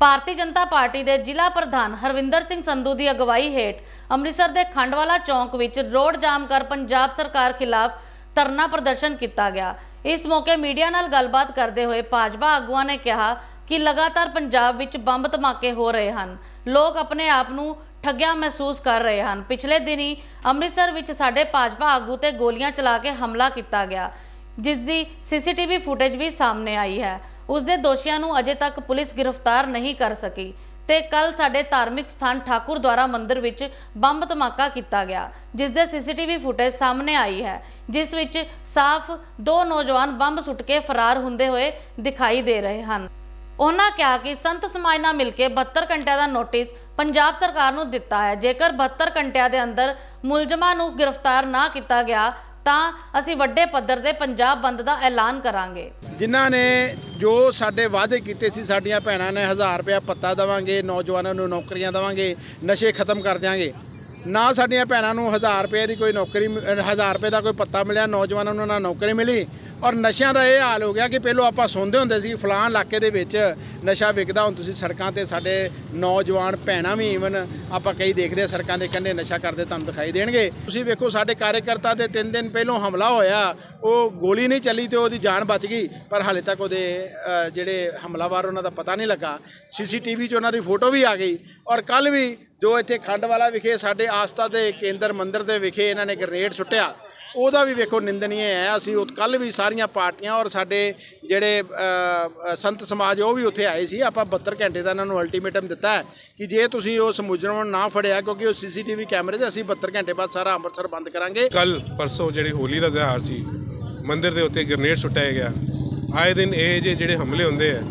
Bharatiya Janata party ਦੇ ਜ਼ਿਲ੍ਹਾ ਪ੍ਰਧਾਨ ਹਰਵਿੰਦਰ ਸਿੰਘ ਸੰਧੂ ਦੀ ਅਗਵਾਈ ਹੇਠ ਅੰਮ੍ਰਿਤਸਰ ਦੇ ਖੰਡਵਾਲਾ ਚੌਂਕ ਵਿੱਚ ਰੋਡ ਜਾਮ ਕਰ ਪੰਜਾਬ ਸਰਕਾਰ ਖਿਲਾਫ ਧਰਨਾ ਪ੍ਰਦਰਸ਼ਨ ਕੀਤਾ ਗਿਆ। ਇਸ ਮੌਕੇ ਮੀਡੀਆ ਨਾਲ ਗੱਲਬਾਤ ਕਰਦੇ ਹੋਏ ਭਾਜਪਾ ਆਗੂਆਂ ਨੇ ਕਿਹਾ ਕਿ ਲਗਾਤਾਰ ਪੰਜਾਬ ਵਿੱਚ ਬੰਬ ਧਮਾਕੇ ਹੋ ਰਹੇ ਹਨ। ਲੋਕ ਆਪਣੇ ਆਪ ਨੂੰ ਠੱਗਿਆ ਮਹਿਸੂਸ ਕਰ ਰਹੇ ਹਨ। ਪਿਛਲੇ ਦਿਨੀ ਅੰਮ੍ਰਿਤਸਰ ਵਿੱਚ ਸਾਡੇ ਭਾਜਪਾ ਆਗੂ ਤੇ ਗੋਲੀਆਂ ਚਲਾ ਕੇ ਹਮਲਾ ਕੀਤਾ ਗਿਆ, ਜਿਸ ਦੀ ਸੀਸੀਟੀਵੀ ਫੁਟੇਜ ਵੀ ਸਾਹਮਣੇ ਆਈ ਹੈ। ਉਸ ਦੇ ਦੋਸ਼ੀਆਂ ਨੂੰ ਅਜੇ ਤੱਕ ਪੁਲਿਸ ਗ੍ਰਿਫਤਾਰ ਨਹੀਂ ਕਰ ਸਕੀ ਤੇ ਕੱਲ ਸਾਡੇ ਧਾਰਮਿਕ ਸਥਾਨ ਠਾਕੁਰ ਦੁਆਰਾ ਮੰਦਿਰ ਵਿੱਚ ਬੰਬ ਧਮਾਕਾ ਕੀਤਾ ਗਿਆ ਜਿਸ ਦੇ ਸੀਸੀਟੀਵੀ ਫੁਟੇਜ ਸਾਹਮਣੇ ਆਈ ਹੈ, ਜਿਸ ਵਿੱਚ ਸਾਫ਼ ਦੋ ਨੌਜਵਾਨ ਬੰਬ ਸੁੱਟ ਕੇ ਫਰਾਰ ਹੁੰਦੇ ਹੋਏ ਦਿਖਾਈ ਦੇ ਰਹੇ ਹਨ। ਉਹਨਾਂ ਕਿਹਾ ਕਿ ਸੰਤ ਸਮਾਜ ਨਾਲ ਮਿਲ ਕੇ 72 ਘੰਟਿਆਂ ਦਾ ਨੋਟਿਸ ਪੰਜਾਬ ਸਰਕਾਰ ਨੂੰ ਦਿੱਤਾ ਹੈ, ਜੇਕਰ 72 ਘੰਟਿਆਂ ਦੇ ਅੰਦਰ ਮੁਲਜ਼ਮਾਂ ਨੂੰ ਗ੍ਰਿਫਤਾਰ ਨਾ ਕੀਤਾ ਗਿਆ ਤਾਂ ਅਸੀਂ ਵੱਡੇ ਪੱਧਰ ਤੇ ਪੰਜਾਬ ਬੰਦ ਦਾ ਐਲਾਨ ਕਰਾਂਗੇ। ਜਿਨ੍ਹਾਂ ਨੇ ਜੋ ਸਾਡੇ ਵਾਅਦੇ ਕੀਤੇ ਸੀ, ਸਾਡੀਆਂ ਭੈਣਾਂ ਨੇ 1000 ਰੁਪਇਆ ਪੱਤਾ ਦੇਵਾਂਗੇ, ਨੌਜਵਾਨਾਂ ਨੂੰ ਨੌਕਰੀਆਂ ਦੇਵਾਂਗੇ, ਨਸ਼ੇ ਖਤਮ ਕਰ ਦਿਆਂਗੇ। ਨਾ ਸਾਡੀਆਂ ਭੈਣਾਂ ਨੂੰ 1000 ਰੁਪਏ ਦੀ ਕੋਈ ਨੌਕਰੀ 1000 ਰੁਪਏ ਦਾ ਕੋਈ ਪੱਤਾ ਮਿਲਿਆ, ਨੌਜਵਾਨਾਂ ਨੂੰ ਨਾ ਨੌਕਰੀ ਮਿਲੀ। ਔਰ ਨਸ਼ਿਆਂ ਦਾ ਇਹ ਹਾਲ ਹੋ ਗਿਆ ਕਿ ਪਹਿਲਾਂ ਆਪਾਂ ਸੁਣਦੇ ਹੁੰਦੇ ਸੀ ਫਲਾਣ ਇਲਾਕੇ ਦੇ ਵਿੱਚ, ਨਸ਼ਾ ਵਿਕਦਾ ਹੁਣ ਤੁਸੀਂ ਸੜਕਾਂ ਤੇ ਸਾਡੇ ਨੌਜਵਾਨ ਭੈਣਾਂ ਵੀ ਈਵਨ ਆਪਾਂ ਕਈ ਦੇਖਦੇ ਆ ਸੜਕਾਂ ਦੇ ਕੰਢੇ ਨਸ਼ਾ ਕਰਦੇ ਤੁਹਾਨੂੰ ਦਿਖਾਈ ਦੇਣਗੇ। ਤੁਸੀਂ ਵੇਖੋ ਸਾਡੇ ਕਾਰਜਕਰਤਾ ਦੇ 3 ਦਿਨ ਪਹਿਲਾਂ ਹਮਲਾ ਹੋਇਆ, ਉਹ ਗੋਲੀ ਨਹੀਂ ਚੱਲੀ ਤੇ ਉਹਦੀ ਜਾਨ ਬਚ ਗਈ, ਪਰ ਹਾਲੇ ਤੱਕ ਉਹਦੇ ਜਿਹੜੇ ਹਮਲਾਵਰ ਉਹਨਾਂ ਦਾ ਪਤਾ ਨਹੀਂ ਲੱਗਾ। ਸੀਸੀਟੀਵੀ 'ਚ ਉਹਨਾਂ ਦੀ ਫੋਟੋ ਵੀ ਆ ਗਈ ਔਰ ਕੱਲ ਵੀ ਜੋ ਇੱਥੇ ਖੰਡਵਾਲਾ ਵਿਖੇ ਸਾਡੇ ਆਸਥਾ ਦੇ ਕੇਂਦਰ ਮੰਦਿਰ ਦੇ ਵਿਖੇ ਇਹਨਾਂ ਨੇ ਗ੍ਰੇਨੇਡ ਸੁੱਟਿਆ, ਉਹਦਾ ਵੀ ਵੇਖੋ ਨਿੰਦਨੀय ਹੈ। ਅਸੀਂ ਉਹ ਕੱਲ ਵੀ ਸਾਰੀਆਂ ਪਾਰਟੀਆਂ ਔਰ ਸਾਡੇ ਜਿਹੜੇ ਸੰਤ ਸਮਾਜ ਉਹ ਵੀ ਉੱਥੇ ਆਏ ਸੀ। ਆਪਾਂ 72 ਘੰਟੇ ਦਾ ਇਹਨਾਂ ਨੂੰ ਅਲਟੀਮੇਟਮ ਦਿੱਤਾ ਹੈ ਕਿ ਜੇ ਤੁਸੀਂ ਉਸ ਮੁਜਰਮ ਨੂੰ ਨਾ ਫੜਿਆ, ਕਿਉਂਕਿ ਉਹ ਸੀਸੀਟੀਵੀ ਕੈਮਰੇ ਤੇ ਅਸੀਂ 72 ਘੰਟੇ ਬਾਅਦ ਸਾਰਾ ਅੰਮ੍ਰਿਤਸਰ ਬੰਦ ਕਰਾਂਗੇ। ਕੱਲ ਪਰਸੋਂ ਜਿਹੜੀ ਹੋਲੀ ਦਾ ਤਿਉਹਾਰ ਸੀ, ਮੰਦਿਰ ਦੇ ਉੱਤੇ ਗ੍ਰਨੇਡ ਸੁੱਟਿਆ ਗਿਆ। ਆਏ ਦਿਨ ਇਹ ਜਿਹੇ ਜਿਹੜੇ ਹਮਲੇ ਹੁੰਦੇ ਆ,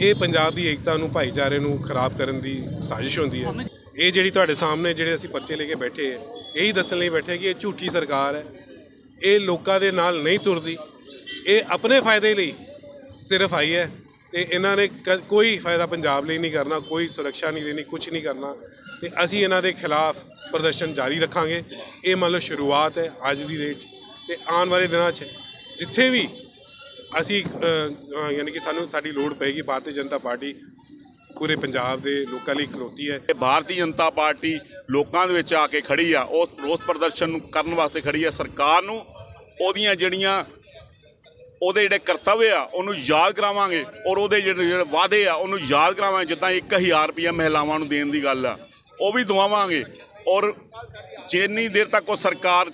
ਇਹ ਪੰਜਾਬ ਦੀ ਏਕਤਾ ਨੂੰ, ਭਾਈਚਾਰੇ ਨੂੰ ਖਰਾਬ ਕਰਨ ਦੀ ਸਾਜ਼ਿਸ਼ ਹੁੰਦੀ ਹੈ। ਇਹ ਜਿਹੜੀ ਤੁਹਾਡੇ ਸਾਹਮਣੇ ਜਿਹੜੇ ਅਸੀਂ ਪਰਚੇ ਲੈ ਕੇ ਬੈਠੇ ਹੈ ਇਹੀ ਦੱਸਣ ਲਈ ਬੈਠੇ ਕਿ ਇਹ ਝੂਠੀ ਸਰਕਾਰ ਹੈ। ਇਹ ਲੋਕਾਂ ਦੇ ਨਾਲ ਨਹੀਂ ਤੁਰਦੀ। ਇਹ ਆਪਣੇ ਫਾਇਦੇ ਲਈ ਸਿਰਫ ਆਈ ਹੈ ਤੇ ਇਹਨਾਂ ਨੇ ਕ- ਕੋਈ ਫਾਇਦਾ ਪੰਜਾਬ ਲਈ ਨਹੀਂ ਕਰਨਾ, ਕੋਈ ਸੁਰੱਖਿਆ ਨਹੀਂ ਦੇਣੀ ਕੁਝ ਨਹੀਂ ਕਰਨਾ। ਤੇ ਅਸੀਂ ਇਹਨਾਂ ਦੇ ਖਿਲਾਫ ਪ੍ਰਦਰਸ਼ਨ ਜਾਰੀ ਰੱਖਾਂਗੇ। ਇਹ ਮੰਨ ਲਓ ਸ਼ੁਰੂਆਤ ਹੈ ਅੱਜ ਦੀ ਡੇਟ 'ਚ। ਤੇ ਆਉਣ ਵਾਲੇ ਦਿਨਾਂ 'ਚ ਜਿੱਥੇ ਵੀ ਅਸੀਂ ਯਾਨੀ ਕਿ ਸਾਨੂੰ ਸਾਡੀ ਲੋੜ ਪਏਗੀ, ਭਾਰਤੀ ਜਨਤਾ ਪਾਰਟੀ ਪੂਰੇ ਪੰਜਾਬ ਦੇ ਲੋਕਾਂ ਲਈ ਖਲੋਤੀ ਹੈ। ਇਹ ਭਾਰਤੀ ਜਨਤਾ ਪਾਰਟੀ ਲੋਕਾਂ ਦੇ ਵਿੱਚ ਆ ਕੇ ਖੜੀ ਆ। ਉਹ ਰੋਸ ਪ੍ਰਦਰਸ਼ਨ ਨੂੰ ਕਰਨ ਵਾਸਤੇ ਖੜੀ ਆ। ਸਰਕਾਰ ਨੂੰ ਉਹਦੀਆਂ ਜਿਹੜੀਆਂ ਉਹਦੇ ਜਿਹੜੇ ਕਰਤੱਵ ਆ, ਉਹਨੂੰ ਯਾਦ ਕਰਾਵਾਂਗੇ ਔਰ ਉਹਦੇ ਜਿਹੜੇ ਜਿਹੜੇ ਵਾਅਦੇ ਆ, ਉਹਨੂੰ ਯਾਦ ਕਰਾਵਾਂਗੇ। ਜਿੱਦਾਂ 1000 ਰੁਪਇਆ ਮਹਿਲਾਵਾਂ ਨੂੰ ਦੇਣ ਦੀ ਗੱਲ ਆ, ਉਹ ਵੀ ਦਵਾਵਾਂਗੇ। ਔਰ ਜਿੰਨੀ ਦੇਰ ਤੱਕ ਉਹ ਸਰਕਾਰ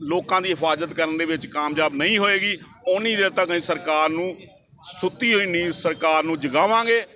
ਲੋਕਾਂ ਦੀ ਹਿਫਾਜ਼ਤ ਕਰਨ ਦੇ ਵਿੱਚ ਕਾਮਯਾਬ ਨਹੀਂ ਹੋਏਗੀ ਉਨੀ ਦੇਰ ਤੱਕ ਅਸੀਂ ਸਰਕਾਰ ਨੂੰ ਸੁੱਤੀ ਹੋਈ ਨੀਂਦ ਸਰਕਾਰ ਨੂੰ ਜਗਾਵਾਂਗੇ।